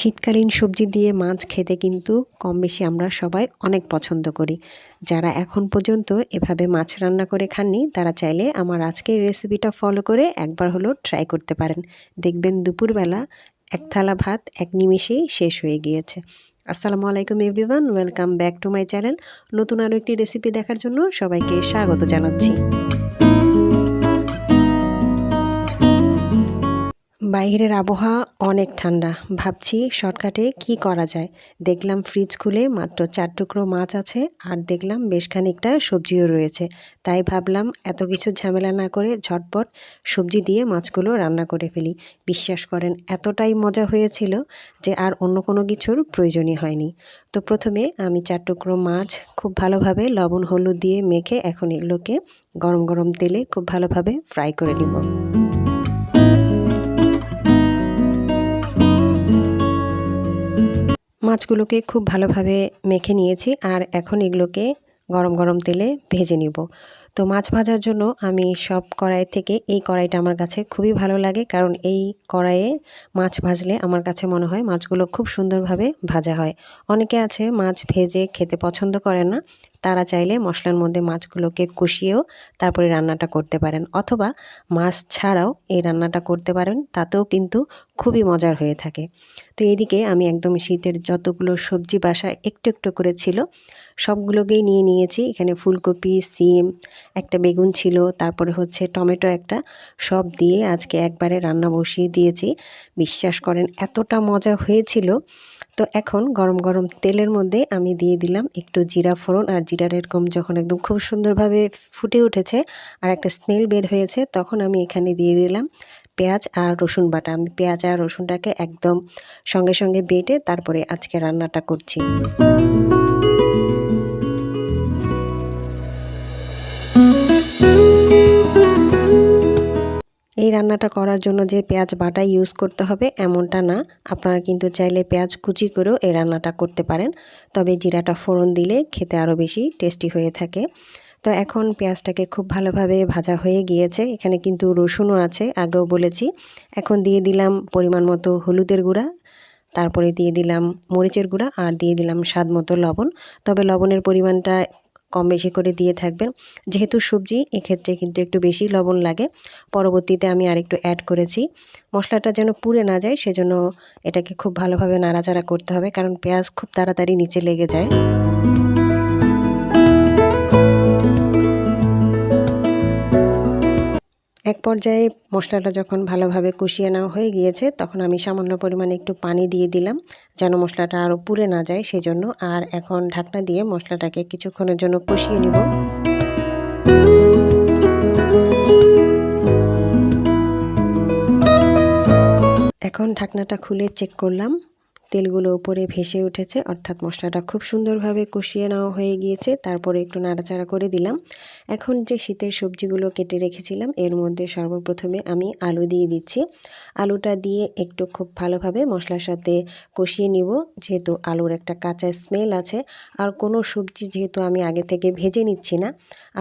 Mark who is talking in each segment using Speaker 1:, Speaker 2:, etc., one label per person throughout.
Speaker 1: শীতকালীন সবজি দিয়ে মাছ খেতে কিন্তু কম বেশি আমরা সবাই অনেক পছন্দ করি। যারা এখন পর্যন্ত এভাবে মাছ রান্না করে খাননি, তারা চাইলে আমার আজকের রেসিপিটা ফলো করে একবার হলো ট্রাই করতে পারেন। দেখবেন দুপুরবেলা এক থালা ভাত, এক নিমিষেই শেষ হয়ে গিয়েছে। আসসালামু আলাইকুম everyone welcome back to my channel নতুন আরও একটি রেসিপি দেখার জন্য সবাইকে স্বাগত জানাচ্ছি। বাইরের আবহাওয়া অনেক ঠান্ডা। ভাবছি শর্টকাটে কি করা যায়। দেখলাম ফ্রিজ খুলে মাত্র চার টুকরো মাছ আছে আর দেখলাম বেশ খানিকটা সবজিও রয়েছে। তাই ভাবলাম এত কিছু ঝামেলা না করে ঝটপট সবজি দিয়ে মাছগুলো রান্না করে ফেলি। বিশ্বাস করেন, এতটাই মজা হয়েছিল যে আর অন্য কোনো কিছুর প্রয়োজনই হয়নি। তো প্রথমে আমি চার টুকরো মাছ খুব ভালোভাবে লবণ, হলুদ দিয়ে মেখে এখন এগুলোকে গরম গরম তেলে খুব ভালোভাবে ফ্রাই করে নিব। মাছগুলোকে খুব ভালোভাবে মেখে নিয়েছি আর এখন এগুলোকে গরম গরম তেলে ভেজে নিব। তো মাছ ভাজার জন্য আমি সব কড়াই থেকে এই কড়াইটা আমার কাছে খুবই ভালো লাগে কারণ এই কড়াইয়ে মাছ ভাজলে আমার কাছে মনে হয় মাছগুলো খুব সুন্দরভাবে ভাজা হয়। অনেকে আছে মাছ ভেজে খেতে পছন্দ করে না তারা চাইলে মশলার মধ্যে মাছগুলোকে কষিয়েও তারপরে রান্নাটা করতে পারেন অথবা মাছ ছাড়াও এই রান্নাটা করতে পারেন, তাতেও কিন্তু খুবই মজার হয়ে থাকে। তো এদিকে আমি একদম শীতের যতগুলো সবজি বাসা একটু একটু করে ছিল, সবগুলোকেই নিয়ে নিয়েছি। এখানে ফুলকপি, সিম, একটা বেগুন ছিল, তারপরে হচ্ছে টমেটো একটা, সব দিয়ে আজকে একবারে রান্না বসিয়ে দিয়েছি। বিশ্বাস করেন এতটা মজা হয়েছিল। তো এখন গরম গরম তেলের মধ্যে আমি দিয়ে দিলাম একটু জিরা ফোড়ন আর জিরার এরকম যখন একদম খুব সুন্দরভাবে ফুটে উঠেছে আর একটা স্মেল বের হয়েছে, তখন আমি এখানে দিয়ে দিলাম পেঁয়াজ আর রসুন বাটা। আমি পেঁয়াজ আর রসুনটাকে একদম সঙ্গে সঙ্গে বেটে তারপরে আজকে রান্নাটা করছি। এই রান্নাটা করার জন্য যে পেঁয়াজ বাটা ইউজ করতে হবে এমনটা না। আপনারা কিন্তু চাইলে পেঁয়াজ কুচি করেও এই রান্নাটা করতে পারেন। তবে জিরাটা ফোড়ন দিলে খেতে আরও বেশি টেস্টি হয়ে থাকে। তো এখন পেঁয়াজটাকে খুব ভালোভাবে ভাজা হয়ে গিয়েছে। এখানে কিন্তু রসুনও আছে, আগেও বলেছি। এখন দিয়ে দিলাম পরিমাণ মতো হলুদের গুঁড়া, তারপরে দিয়ে দিলাম মরিচের গুঁড়া আর দিয়ে দিলাম স্বাদ মতো লবণ। তবে লবণের পরিমাণটা কম বেশি করে দিয়ে থাকবেন। যেহেতু সবজি, এক্ষেত্রে কিন্তু একটু বেশি লবণ লাগে। পরবর্তীতে আমি আরেকটু অ্যাড করেছি। মশলাটা যেন পুড়ে না যায়, সেজন্য এটাকে খুব ভালোভাবে নাড়াচাড়া করতে হবে, কারণ পেঁয়াজ খুব তাড়াতাড়ি নিচে লেগে যায়। এক পর্যায়ে মশলাটা যখন ভালোভাবে কষিয়ে নেওয়া হয়ে গিয়েছে, তখন আমি সামান্য পরিমাণে একটু পানি দিয়ে দিলাম যেন মশলাটা আরও পুড়ে না যায়, সেজন্য আর এখন ঢাকনা দিয়ে মশলাটাকে কিছুক্ষণের জন্য কষিয়ে নিব। এখন ঢাকনাটা খুলে চেক করলাম। তেলগুলো উপরে ভেসে উঠেছে, অর্থাৎ মশলাটা খুব সুন্দরভাবে কষিয়ে নেওয়া হয়ে গিয়েছে। তারপরে একটু নাড়াচাড়া করে দিলাম। এখন যে শীতের সবজিগুলো কেটে রেখেছিলাম, এর মধ্যে সর্বপ্রথমে আমি আলু দিয়ে দিচ্ছি। আলুটা দিয়ে একটু খুব ভালোভাবে মশলার সাথে কষিয়ে নিব, যেহেতু আলুর একটা কাঁচা স্মেল আছে। আর কোনো সবজি যেহেতু আমি আগে থেকে ভেজে নিচ্ছি না,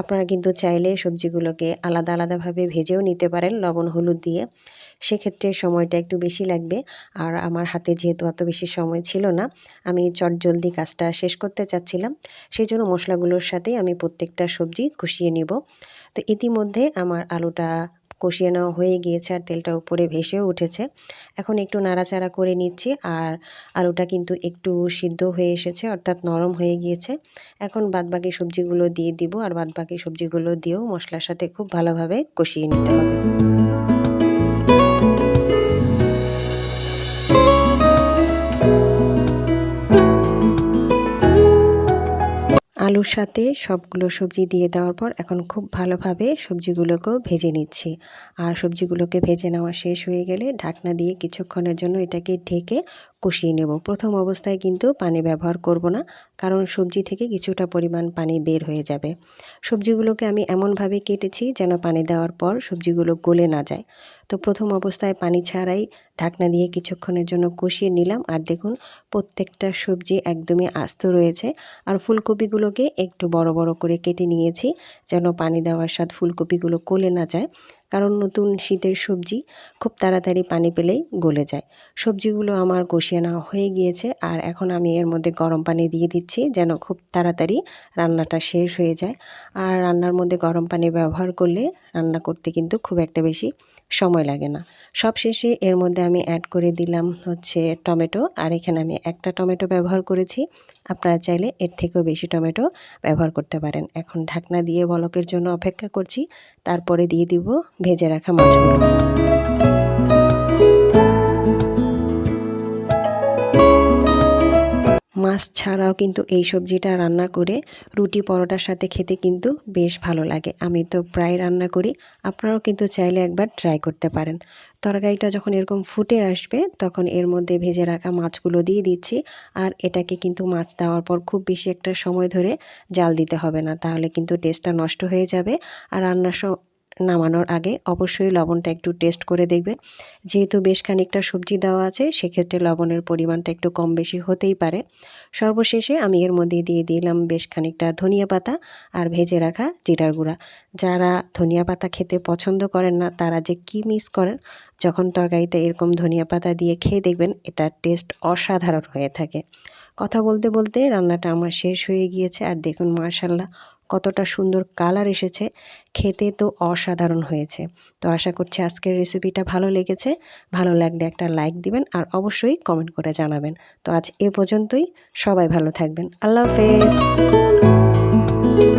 Speaker 1: আপনারা কিন্তু চাইলে সবজিগুলোকে আলাদা আলাদাভাবে ভেজেও নিতে পারেন, লবণ, হলুদ দিয়ে। সেক্ষেত্রে সময়টা একটু বেশি লাগবে। আর আমার হাতে যেহেতু অত বেশি সময় ছিল না। আমি চট জলদি কাজটা শেষ করতে চাচ্ছিলাম। সেই জন্য মশলাগুলোর সাথে আমি প্রত্যেকটা সবজি কষিয়ে নিব। তো ইতিমধ্যে আমার আলুটা কষিয়ে নেওয়া হয়ে গিয়েছে আর তেলটা উপরে ভেসেও উঠেছে। এখন একটু নাড়াচাড়া করে নিচ্ছি আর আলুটা কিন্তু একটু সিদ্ধ হয়ে এসেছে অর্থাৎ নরম হয়ে গিয়েছে। এখন বাদবাকি সবজিগুলো দিয়ে দিব আর বাদবাকি সবজিগুলো দিয়েও মশলার সাথে খুব ভালোভাবে কষিয়ে নিতে হবে। আলুর সাথে সবগুলো সবজি দিয়ে দেওয়ার পর এখন খুব ভালোভাবে সবজিগুলোকেও ভেজে নিচ্ছি। আর সবজিগুলোকে ভেজে নেওয়া শেষ হয়ে গেলে ঢাকনা দিয়ে কিছুক্ষণের জন্য এটাকে ঢেকে কষিয়ে নেব। প্রথম অবস্থায় কিন্তু পানি ব্যবহার করব না, কারণ সবজি থেকে কিছুটা পরিমাণ পানি বের হয়ে যাবে। সবজিগুলোকে আমি এমনভাবে কেটেছি যেন পানি দেওয়ার পর সবজিগুলো গলে না যায়। তো প্রথম অবস্থায় পানি ছাড়াই ঢাকনা দিয়ে কিছুক্ষণের জন্য কষিয়ে নিলাম। আর দেখুন, প্রত্যেকটা সবজি একদমই আস্ত রয়েছে। আর ফুলকপিগুলোকে একটু বড় বড় করে কেটে নিয়েছি যেন পানি দেওয়ার স্বাদ ফুলকপিগুলো কলে না যায়। কারণ নতুন শীতের সবজি খুব তাড়াতাড়ি পানি পেলেই গলে যায়। সবজিগুলো আমার কষিয়ে নেওয়া হয়ে গিয়েছে আর এখন আমি এর মধ্যে গরম পানি দিয়ে দিচ্ছি যেন খুব তাড়াতাড়ি রান্নাটা শেষ হয়ে যায়। আর রান্নার মধ্যে গরম পানি ব্যবহার করলে রান্না করতে কিন্তু খুব একটা বেশি সময় লাগে না। সব শেষে এর মধ্যে আমি অ্যাড করে দিলাম হচ্ছে টমেটো আর এখানে আমি একটা টমেটো ব্যবহার করেছি। আপনারা চাইলে এর থেকেও বেশি টমেটো ব্যবহার করতে পারেন। এখন ঢাকনা দিয়ে বলকের জন্য অপেক্ষা করছি। তারপরে দিয়ে দিব ভেজে রাখা মাছগুলো। মাছ ছাড়াও কিন্তু এই সবজিটা রান্না করে রুটি পরোটার সাথে খেতে কিন্তু বেশ ভালো লাগে। আমি তো প্রায় রান্না করি, আপনারাও কিন্তু চাইলে একবার ট্রাই করতে পারেন। তরকারিটা যখন এরকম ফুটে আসবে, তখন এর মধ্যে ভেজে রাখা মাছগুলো দিয়ে দিচ্ছি। আর এটাকে কিন্তু মাছ দেওয়ার পর খুব বেশি একটা সময় ধরে জাল দিতে হবে না, তাহলে কিন্তু টেস্টটা নষ্ট হয়ে যাবে। আর রান্নার নামানোর আগে অবশ্যই লবণটা একটু টেস্ট করে দেখবেন যেহেতু বেশ খানিকটা সবজি দেওয়া আছে, সেক্ষেত্রে লবণের পরিমাণটা একটু কম বেশি হতেই পারে। সর্বশেষে আমি এর মধ্যে দিয়ে দিলাম বেশ খানিকটা ধনিয়া পাতা আর ভেজে রাখা জিরার গুঁড়া। যারা ধনিয়া পাতা খেতে পছন্দ করেন না, তারা যে কি মিস করেন, যখন তরকারিতে এরকম ধনিয়া পাতা দিয়ে খেয়ে দেখবেন এটার টেস্ট অসাধারণ হয়ে থাকে। কথা বলতে বলতে রান্নাটা আমার শেষ হয়ে গিয়েছে, আর দেখুন মার্শাল্লাহ কতটা সুন্দর কালার এসেছে, খেতে তো অসাধারণ হয়েছে। তো আশা করছি আজকের রেসিপিটা ভালো লেগেছে। ভালো লাগলে একটা লাইক দিবেন আর অবশ্যই কমেন্ট করে জানাবেন। তো আজ এ পর্যন্তই। সবাই ভালো থাকবেন। আল্লাহ হাফেজ।